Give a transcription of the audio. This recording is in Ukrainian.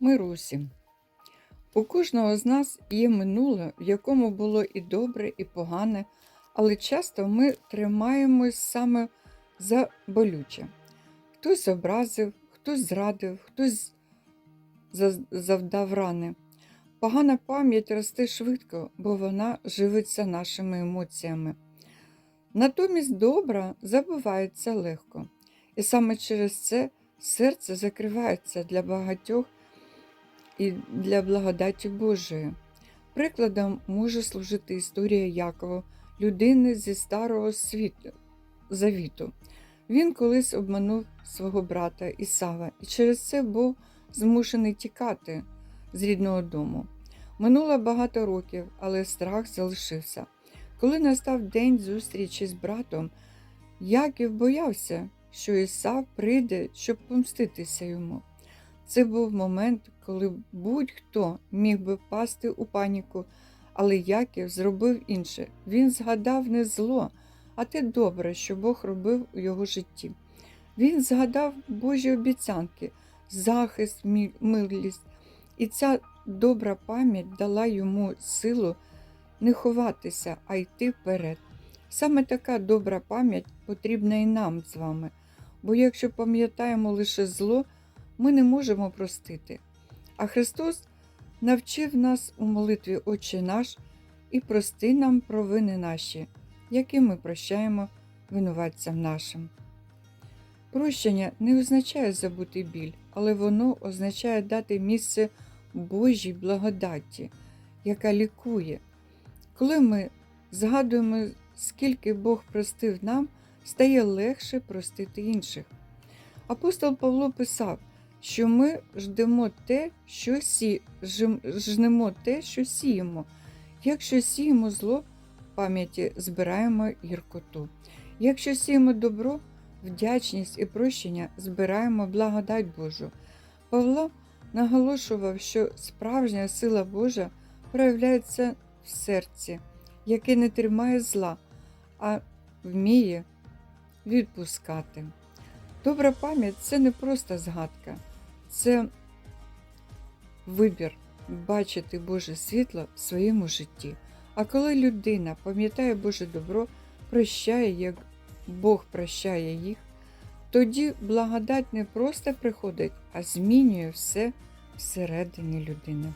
Мирусі. У кожного з нас є минуле, в якому було і добре, і погане, але часто ми тримаємось саме за болюче. Хтось образив, хтось зрадив, хтось завдав рани. Погана пам'ять росте швидко, бо вона живиться нашими емоціями. Натомість добра забувається легко. І саме через це серце закривається для багатьох і для благодаті Божої. Прикладом може служити історія Якова, людини зі старого світу, завіту. Він колись обманув свого брата Ісава і через це був змушений тікати з рідного дому. Минуло багато років, але страх залишився. Коли настав день зустрічі з братом, Яків боявся, що Ісав прийде, щоб помститися йому. Це був момент, коли будь-хто міг би впасти у паніку, але Яків зробив інше. Він згадав не зло, а те добре, що Бог робив у його житті. Він згадав Божі обіцянки, захист, милість, і ця добра пам'ять дала йому силу не ховатися, а йти вперед. Саме така добра пам'ять потрібна і нам з вами, бо якщо пам'ятаємо лише зло, ми не можемо простити. А Христос навчив нас у молитві Отче наш і прости нам провини наші, які ми прощаємо винуватцям нашим. Прощення не означає забути біль, але воно означає дати місце Божій благодаті, яка лікує. Коли ми згадуємо, скільки Бог простив нам, стає легше простити інших. Апостол Павло писав, що ми ждемо те, що сі... жнемо те, що сіємо. Якщо сіємо зло, пам'яті збираємо гіркоту. Якщо сіємо добро, вдячність і прощення збираємо благодать Божу. Павло наголошував, що справжня сила Божа проявляється в серці, яке не тримає зла, а вміє відпускати. Добра пам'ять це не просто згадка, це вибір бачити Боже світло в своєму житті. А коли людина пам'ятає Боже добро, прощає, як Бог прощає їх, тоді благодать не просто приходить, а змінює все всередині людини.